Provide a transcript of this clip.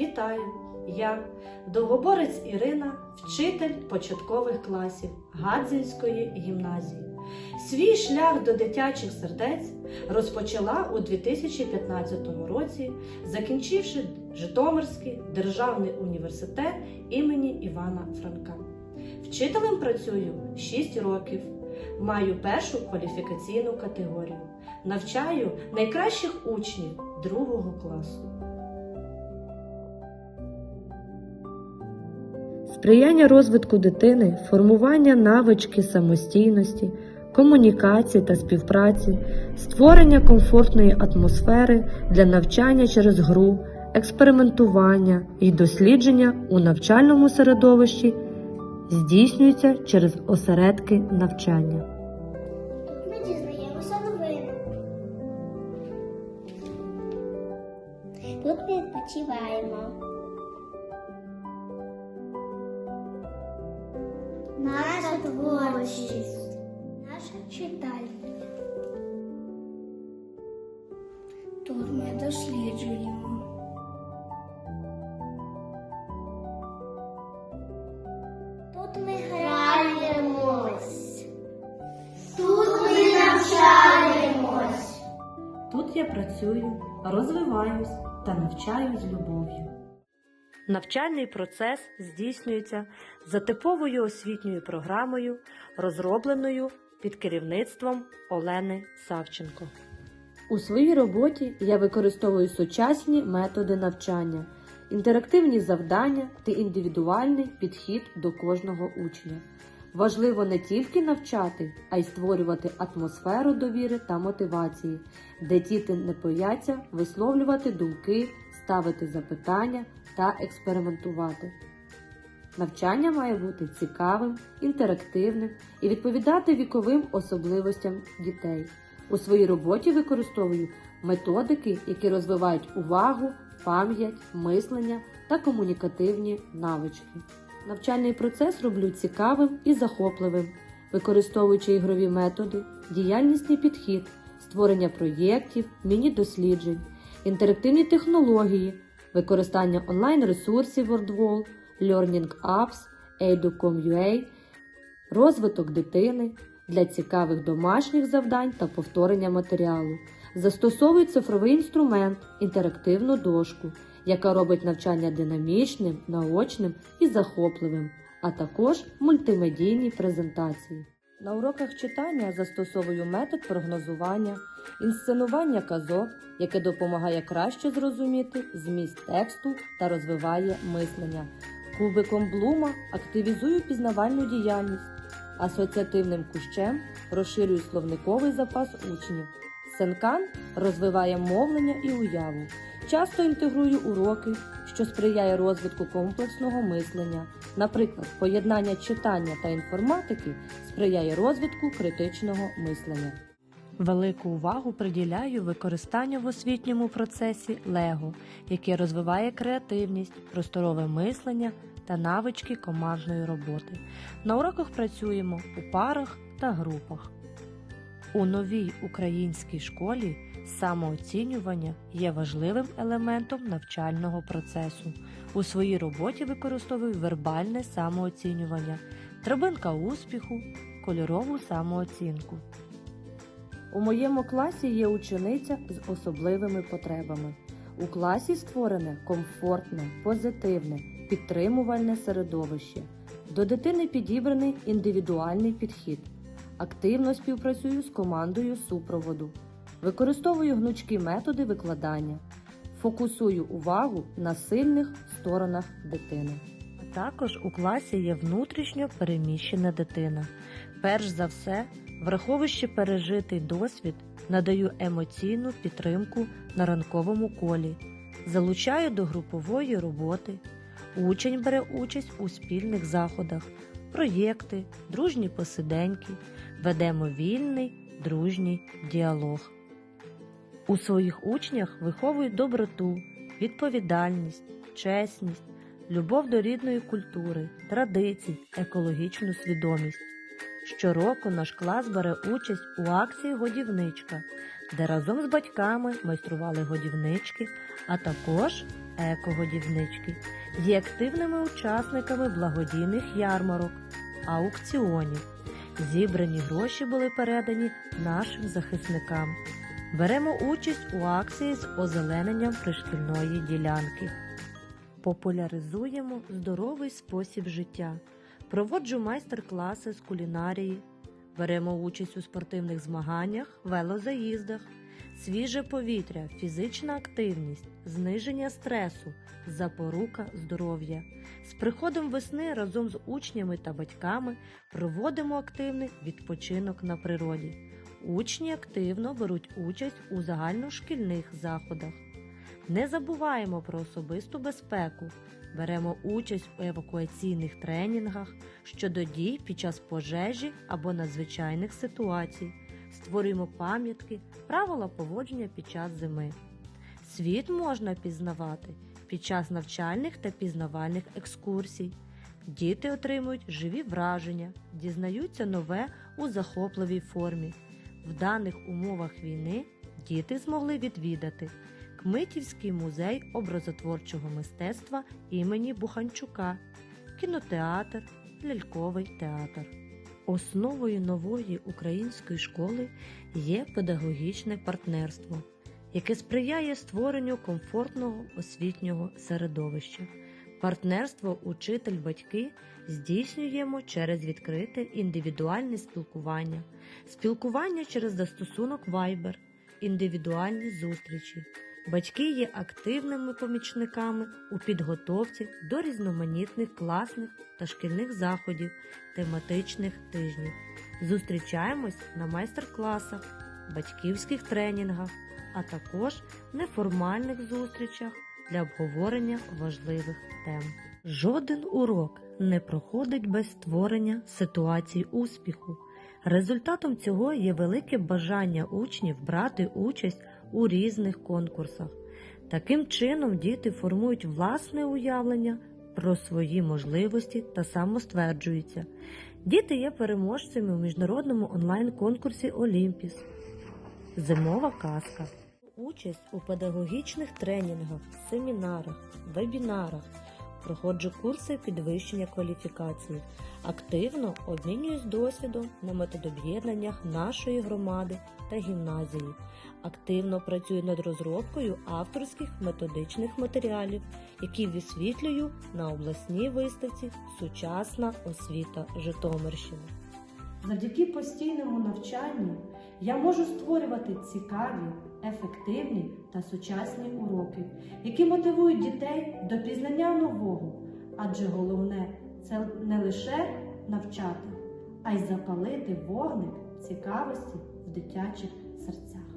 Вітаю! Я довгоборець Ірина, вчитель початкових класів Гадзинської гімназії. Свій шлях до дитячих сердець розпочала у 2015 році, закінчивши Житомирський державний університет імені Івана Франка. Вчителем працюю 6 років. Маю першу кваліфікаційну категорію. Навчаю найкращих учнів другого класу. Сприяння розвитку дитини, формування навички самостійності, комунікації та співпраці, створення комфортної атмосфери для навчання через гру, експериментування і дослідження у навчальному середовищі здійснюється через осередки навчання. Творчість. Наша читальня. Тут ми досліджуємо. Тут ми граємось. Тут ми навчаємось. Тут я працюю, розвиваюсь та навчаю з любов'ю. Навчальний процес здійснюється за типовою освітньою програмою, розробленою під керівництвом Олени Савченко. У своїй роботі я використовую сучасні методи навчання, інтерактивні завдання та індивідуальний підхід до кожного учня. Важливо не тільки навчати, а й створювати атмосферу довіри та мотивації, де діти не бояться висловлювати думки, ставити запитання та експериментувати. Навчання має бути цікавим, інтерактивним і відповідати віковим особливостям дітей. У своїй роботі використовую методики, які розвивають увагу, пам'ять, мислення та комунікативні навички. Навчальний процес роблю цікавим і захопливим, використовуючи ігрові методи, діяльнісний підхід, створення проєктів, міні-досліджень, інтерактивні технології, використання онлайн-ресурсів WordWall, Learning Apps, Edu.com.ua, розвиток дитини для цікавих домашніх завдань та повторення матеріалу. Застосовую цифровий інструмент, інтерактивну дошку, яка робить навчання динамічним, наочним і захопливим, а також мультимедійні презентації. На уроках читання застосовую метод прогнозування, інсценування казок, яке допомагає краще зрозуміти зміст тексту та розвиває мислення. Кубиком Блума активізую пізнавальну діяльність, асоціативним кущем розширюю словниковий запас учнів. Сенкан розвиває мовлення і уяву. Часто інтегрую уроки, що сприяє розвитку комплексного мислення. Наприклад, поєднання читання та інформатики сприяє розвитку критичного мислення. Велику увагу приділяю використанню в освітньому процесі Лего, яке розвиває креативність, просторове мислення та навички командної роботи. На уроках працюємо у парах та групах. У новій українській школі самооцінювання є важливим елементом навчального процесу. У своїй роботі використовую вербальне самооцінювання, драбинка успіху, кольорову самооцінку. У моєму класі є учениця з особливими потребами. У класі створене комфортне, позитивне, підтримувальне середовище. До дитини підібраний індивідуальний підхід. Активно співпрацюю з командою супроводу. Використовую гнучкі методи викладання. Фокусую увагу на сильних сторонах дитини. Також у класі є внутрішньо переміщена дитина. Перш за все, враховуючи пережитий досвід, надаю емоційну підтримку на ранковому колі, залучаю до групової роботи. Учень бере участь у спільних заходах, проєкти, дружні посиденьки, ведемо вільний, дружній діалог. У своїх учнях виховують доброту, відповідальність, чесність, любов до рідної культури, традицій, екологічну свідомість. Щороку наш клас бере участь у акції Годівничка, де разом з батьками майстрували годівнички, а також екогодівнички, є активними учасниками благодійних ярмарок, аукціонів. Зібрані гроші були передані нашим захисникам. Беремо участь у акції з озелененням пришкільної ділянки. Популяризуємо здоровий спосіб життя. Проводжу майстер-класи з кулінарії. Беремо участь у спортивних змаганнях, велозаїздах, свіже повітря, фізична активність, зниження стресу, запорука здоров'я. З приходом весни разом з учнями та батьками проводимо активний відпочинок на природі. Учні активно беруть участь у загальношкільних заходах. Не забуваємо про особисту безпеку. Беремо участь у евакуаційних тренінгах щодо дій під час пожежі або надзвичайних ситуацій. Створюємо пам'ятки, правила поводження під час зими. Світ можна пізнавати під час навчальних та пізнавальних екскурсій. Діти отримують живі враження, дізнаються нове у захопливій формі. В даних умовах війни діти змогли відвідати Кмитівський музей образотворчого мистецтва імені Буханчука, кінотеатр, ляльковий театр. Основою нової української школи є педагогічне партнерство, яке сприяє створенню комфортного освітнього середовища. Партнерство учитель-батьки здійснюємо через відкрите індивідуальне спілкування, спілкування через застосунок Viber, індивідуальні зустрічі. Батьки є активними помічниками у підготовці до різноманітних класних та шкільних заходів, тематичних тижнів. Зустрічаємось на майстер-класах, батьківських тренінгах, а також неформальних зустрічах для обговорення важливих тем. Жоден урок не проходить без створення ситуацій успіху. Результатом цього є велике бажання учнів брати участь у різних конкурсах. Таким чином діти формують власне уявлення про свої можливості та самостверджуються. Діти є переможцями у міжнародному онлайн-конкурсі Олімпіс. Зимова казка. Участь у педагогічних тренінгах, семінарах, вебінарах. Проходжу курси підвищення кваліфікації. Активно обмінююсь досвідом на методоб'єднаннях нашої громади та гімназії. Активно працюю над розробкою авторських методичних матеріалів, які висвітлюю на обласній виставці Сучасна освіта Житомирщини. Завдяки постійному навчанню я можу створювати цікаві, ефективні та сучасні уроки, які мотивують дітей до пізнання нового. Адже головне це не лише навчати, а й запалити вогник цікавості в дитячих серцях.